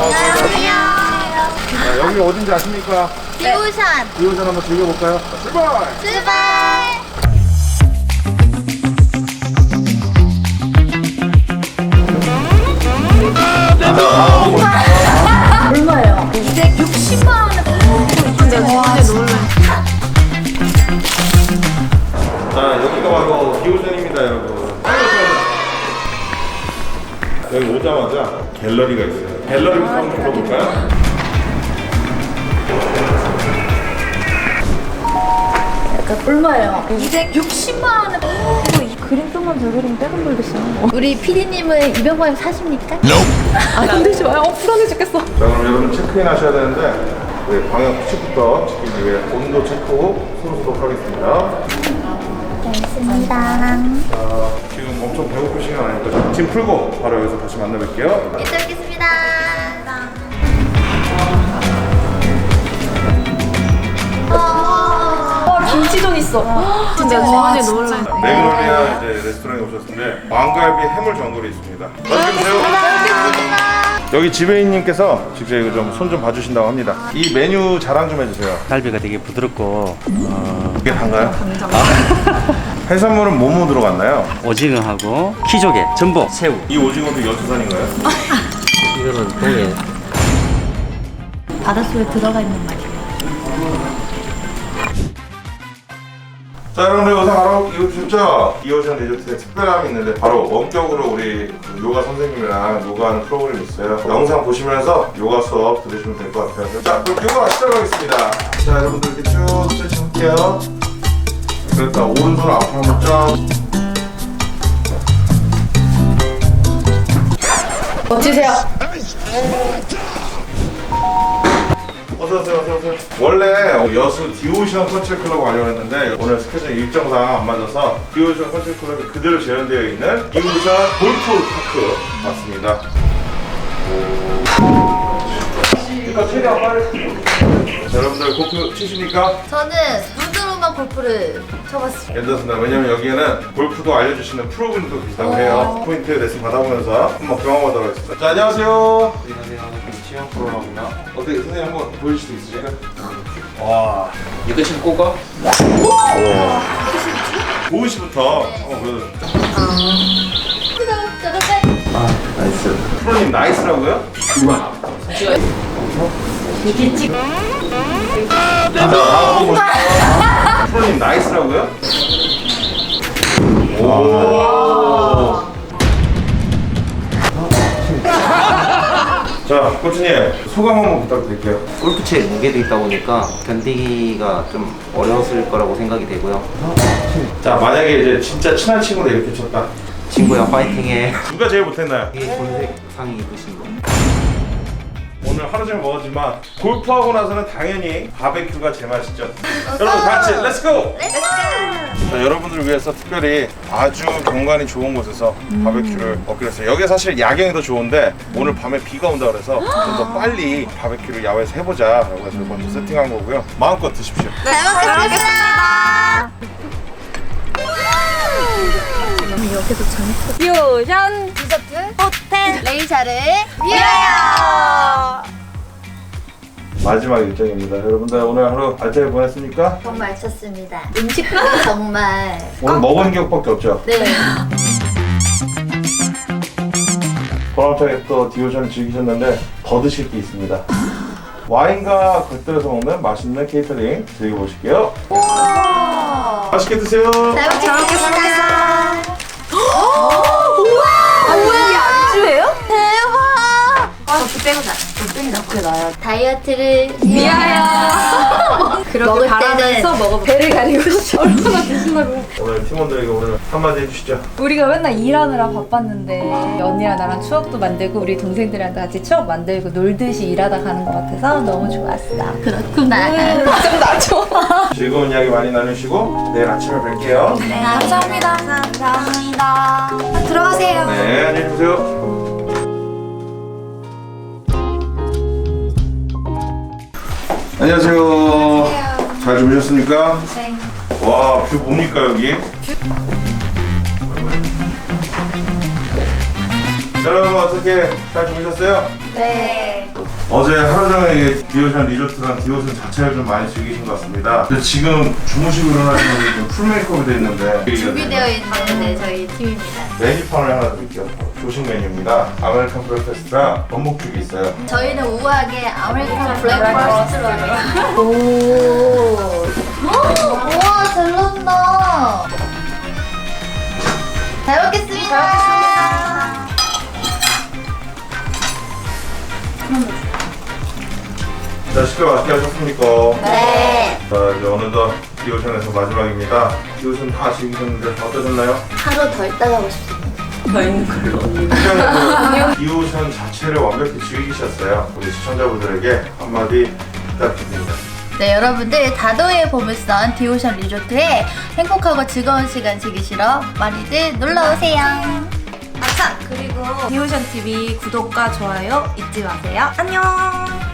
안녕하세요. 자, 여기 어딘지 아십니까? 디오션 이 오전 한번 즐겨볼까요? 자, 출발! 출발. 얼마예요? 260만 원에 근데 진짜 놀래. 자, 여기가 바로 기호전입니다, 여러분. 여기 오자마자 갤러리가 있어요. 갤러리부터 한번 들어볼까요? 얼마예요? 260만 원에 이 그림표만 저 그림 빼금 벌겠어요. 우리 PD님은 200만 원 사십니까? 아, 힘들지 마요. 어, 불안해 죽겠어. 자, 그럼 여러분 체크인 하셔야 되는데, 우리 방역 수칙부터 지키기 위해 온도 체크 후 손수독 하겠습니다. 고맙습니다. 자, 지금 엄청 배고프신 건 아니니까 짐 풀고 바로 여기서 다시 만나 뵐게요. 이따 뵙겠습니다. 와 김치전 있어. 진짜 완전 놀래. 맥로리아 이제 레스토랑에 오셨는데 왕갈비 해물 전골이 있습니다. 맛있게 드세요. 여기 지배인님께서 직접 이거 좀 손 좀 봐주신다고 합니다. 이 메뉴 자랑 좀 해주세요. 갈비가 되게 부드럽고 어, 이게 단가요? 해산물은 뭐뭐 들어갔나요? 오징어하고 키조개, 전복, 새우 이 오징어도 여수산인가요? 이거는 동해 바닷속에 들어가 있는 말이에요. 자 여러분들 우선 바로 이오셨죠? 이오션 리조트에 특별함이 있는데 바로 원격으로 우리 그 요가 선생님이랑 요가하는 프로그램이 있어요. 영상 보시면서 요가 수업 들으시면 될 것 같아요. 자 그럼 요가 시작하겠습니다. 자 여러분들 이렇게 쭉 stretch할게요. 그랬다. 오른손 앞으로 한번 쫙. 멋지세요. 어서 오세요 어서 오세요. 원래 여수 디오션 컨첼 클럽 가려고 했는데 오늘 스케줄 일정상 안 맞아서 디오션 컨첼 클럽이 그대로 재현되어 있는 디오션 골프 파크 맞습니다. 그러니까 최대한 빨리 자, 여러분들 골프 치십니까? 저는 눈으로만 골프를 쳐봤습니다. 괜찮습니다 왜냐면 여기에는 골프도 알려주시는 프로그램도 계시다고 해요. 포인트 레슨 받아보면서 한번 경험하도록 하겠습니다. 자 안녕하세요. 안녕하세요 치영 프로라고요 어떻게 선생님 한번 보여줄 수 있으실까요? 와. 이거 지금 꽂아? 고은 씨부터. 한번 보여주세요 나이스. 프로님 나이스라고요? 아, 프로님 나이스라고요? 오. 코치님 소감 한번 부탁드릴게요. 골프채에 뭉개져 있다 보니까 견디기가 좀 어려웠을 거라고 생각이 되고요. 자, 만약에 이제 진짜 친한 친구를 이렇게 쳤다. 친구야 파이팅해. 누가 제일 못했나요? 이게 본색 상이 입으신 거. 오늘 하루 종일 먹었지만 골프하고 나서는 당연히 바베큐가 제일 맛있죠. 여러분 같이 렛츠고! 자, 여러분들을 위해서 특별히 아주 경관이 좋은 곳에서 바베큐를 먹기로 했어요. 여기 사실 야경이 더 좋은데 오늘 밤에 비가 온다 그래서 좀 더 빨리 바베큐를 야외에서 해보자라고 해서 먼저 세팅한 거고요. 마음껏 드십시오. 잘 먹겠습니다. 퓨전 디저트 호텔 레이샤를 위하여. 마지막 일정입니다. 여러분들 오늘 하루 알차게 보냈습니까? 정말 좋습니다. 음식도 정말 오늘 먹은 기억밖에 없죠. 네. 보람차게 또 디오션을 즐기셨는데 더 드실 게 있습니다. 와인과 곁들여서 먹는 맛있는 케이터링 즐겨보실게요. 맛있게 드세요. 잘 먹겠습니다. 아 뭐야 이게 안주예요? 대박. 저도 빼고 자. 좀 넣고 나요. 다이어트를 미안해요. 그렇게 먹을 바라면서 때는 먹어. 배를 가리고 얼마나 드신다고. 오늘 팀원들에게 오늘 한마디 해주시죠. 우리가 맨날 일하느라 바빴는데 언니랑 나랑 추억도 만들고 우리 동생들이랑 같이 추억 만들고 놀듯이 일하다 가는 것 같아서 너무 좋았어. 그렇구나. 좀 나죠. 즐거운 이야기 많이 나누시고 내일 아침에 뵐게요. 네, 감사합니다. 감사합니다. 들어가세요. 네, 안녕히 계세요. 안녕하세요. 잘 주무셨습니까? 네. 와, 뷰 뭡니까 여기? 여러분 어떻게 잘 주무셨어요? 네. 어제 하루 종일 디오션 리조트랑 디오션 자체를 좀 많이 즐기신 것 같습니다. 근데 지금 주무시고 일어나시는 분이 좀 풀메이크업이 돼 있는데 준비되어 있는 네, 저희 팀입니다. 메뉴판을 하나 드릴게요. 조식 메뉴입니다. 아메리칸 브레이크스트랑 전복죽이 있어요. 저희는 우아하게 아메리칸 블랙퍼스트로 오. 우와 잘 나온다. 잘 먹겠습니다. 잘 먹겠습니다. 자, 식사 맛있게 하셨습니까? 네. 자, 이제 어느덧 디오션에서 마지막입니다. 디오션 다 즐기셨는데 어떠셨나요? 하루 더 있다 가고 싶습니다. 디오션 자체를 완벽히 즐기셨어요. 우리 시청자분들에게 한마디 부탁드립니다. 네, 여러분들 다도의 보물선 디오션 리조트에 행복하고 즐거운 시간 즐기시러 많이들 놀러 오세요. 아참 그리고 디오션 TV 구독과 좋아요 잊지 마세요. 안녕.